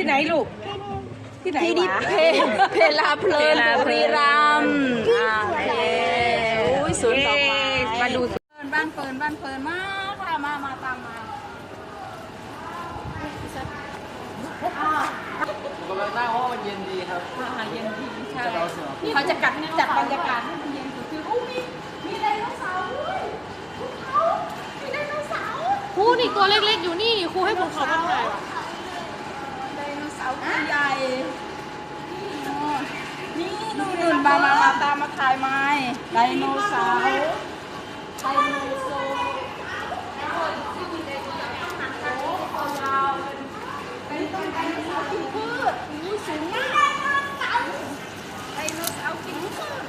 ที่ไหนลูก ที่ไหนที่ดิวะ เพเพลาเพลินบุรีรัมย์อ่าโอเคอุ้ยสวนดอกไม้มาดูเฟิร์นบ้านเฟิร์นบ้านเฟิร์นมาค่ะมามาตามมากำลังนั่งเพราะว่ามันเย็นดีครับอาหารเย็นดีใช่จะเอาเสือเขาจะกัดจัดบรรยากาศให้มันเย็นสดชื่นอู้มีมีไดโนเสาร์ด้วยภูเขามีไดโนเสาร์ ครูนี่ตัวเล็กๆอยู่นี่ครูให้ผมเขามาถ่ายว่ะ ไดโนเสาร์ตัวใหญ่อ๋อนี่ดูนู่นมามา มายไม้ไดโนเสาร์ไดโนเสาร์เป็นต้นไดโนเสาร์กินพืชอู้สูงมากไดโนเสาร์กินพืช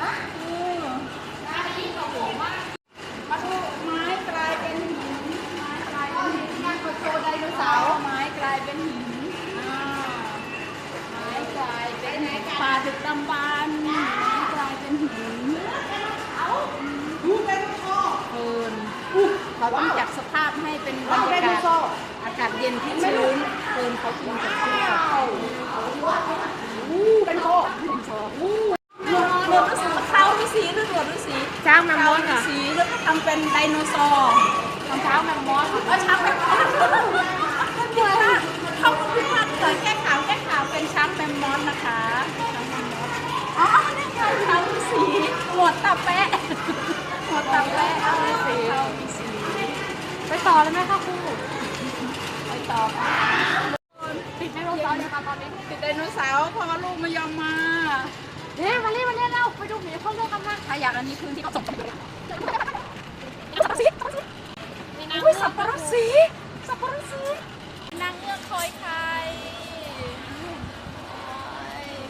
อะเออมาดูไม้กลายเป็นหินไม้กลายเป็นหินนั่นก็โชว์ไดโนเสาร์ไม้กลายเป็นหินอ่าไม้กลายเป็นป่าดึกดำบรรพ์ไม้กลายเป็นหินเอิน เขาต้องจัดสภาพให้เป็นบรรยากาศอากาศเย็นที่ชื้นเอินเขากินกับเที่ยวเป็นโคเป็นโคหนวดหนวดฤาษีเขาฤาษีหรือหนวดฤาษีช้างแมมมเขาอสฤาค่ะษีแล้วก็ทำเป็นไดโนเสาร์ทำเท้าแมมมอสเออช้างแมมมอสเดี๋ยวนะเขาก็พิมพ์เกิดแก้ข่าวแก้ข่าวเป็นช้างแมมมอสนะคะช้างแมมมอสอ๋อนี่ไงเท้าฤาษีหนวดตาแปะหนวดตาแปะเท้าฤาษีเท้าฤาษี ไป ต่อเลยไหมคะครูไปต่อค่ะติดไดโนเสาร์เนี่ยค่ะตอนนี้ติดไดโนเสาร์เพราะว่าลูกไม่ยอมมาเฮ้ยมาเล่นมาเล่นแล้วไปดูหมีเข้าเรื่องกันมาถ้าอยากอันนี้พื้นที่เขาส่งไปเลยมีนางอุ้ยสับปะรดสีสับปะรดสีนางเงือกคอยไข่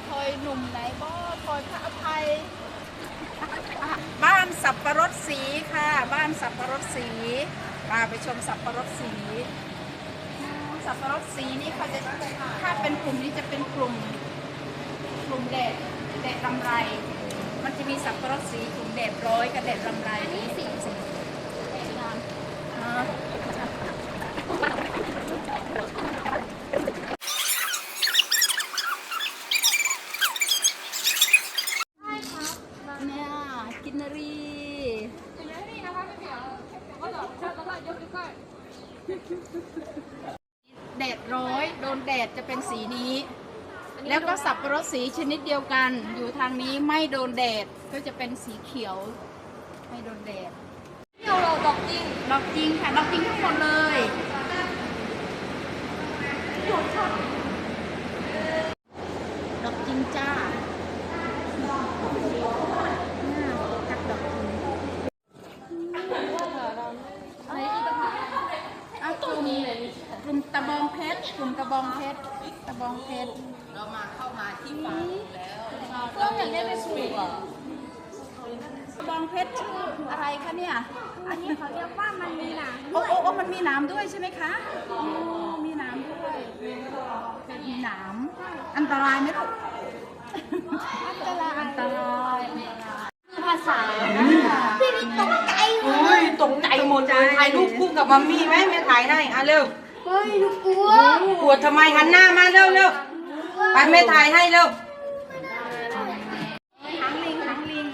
คอยหนุ่มไหนบ่คอยพระอภัย บ้านสับปะรดสีค่ะ บ้านสับปะรดสี มาไปชมสับปะรดสี สับปะรดสีนี่เขาจะถ้าเป็นกลุ่มนี้จะเป็นกลุ่มกลุ่มแดดแดดลำไร มันจะมีสับปะรดสีกลุ่มแดดร้อยกับแดดลำไรนี่สีสีอ่าเนี่ยกินนารี แดดร้อยโดนแดดจะเป็นสีนี้ แล้วก็สับปะรดสีชนิดเดียวกัน อยู่ทางนี้ไม่โดนแดดก็จะเป็นสีเขียว ไม่โดนแดดเที่ยวเราดอกจริงดอกจริงค่ะดอกจริงทั้งหมดเลยดอกจริงจ้าน่าทักดอกจริงเอากลุ่มกลุ่ม ตะบองเพชรกลุ่มตะบองเพชรตะบองเพชรเรามาเข้ามาที่ป่าแล้วเราอยากเล่นในสวีทอะตะบองเพชรชื่ออะไรคะเนี่ยอันนี้เขาเรียกว่ามันมีหนามโอ้โอ้โอ้มันมีหนามด้วยใช่ไหมคะโอ้มีหนามด้วยมีหนามอันตรายไหมลูกอันตรายอันตรายภาษาพี่นี่ตกใจโอ้ยตกใจหมดเลยถ่ายรูปคู่กับมัมมี่ไหมแม่ถ่ายให้อะเร็ว เฮ้ยลูกกลัวปวดทำไมหันหน้ามาเร็วเร็วไปแม่ถ่ายให้เร็วหางลิงหางลิง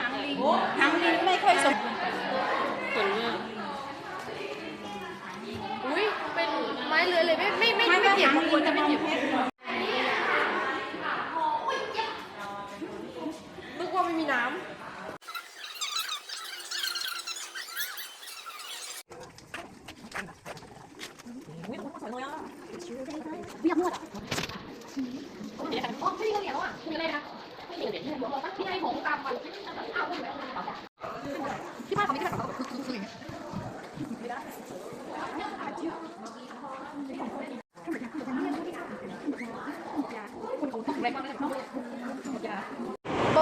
หางลิงหางลิงไม่ค่อยสมอุ้ยเป็นไม้เลื้อยเลยไม่ไม่ไม่ไม่ไม่ไม่เจ็บหางควรลิจะงไม่ตะบองเจ็บ เรียาบนวดอะไม่ก็เรียนแล้วอะมีอะไรนะไม่เรียนเด็กที่ไหนบอกว่าพี่ให้ผมตามมันเอาไปบที่บ้าขาไม่ไคือคือล่าโบ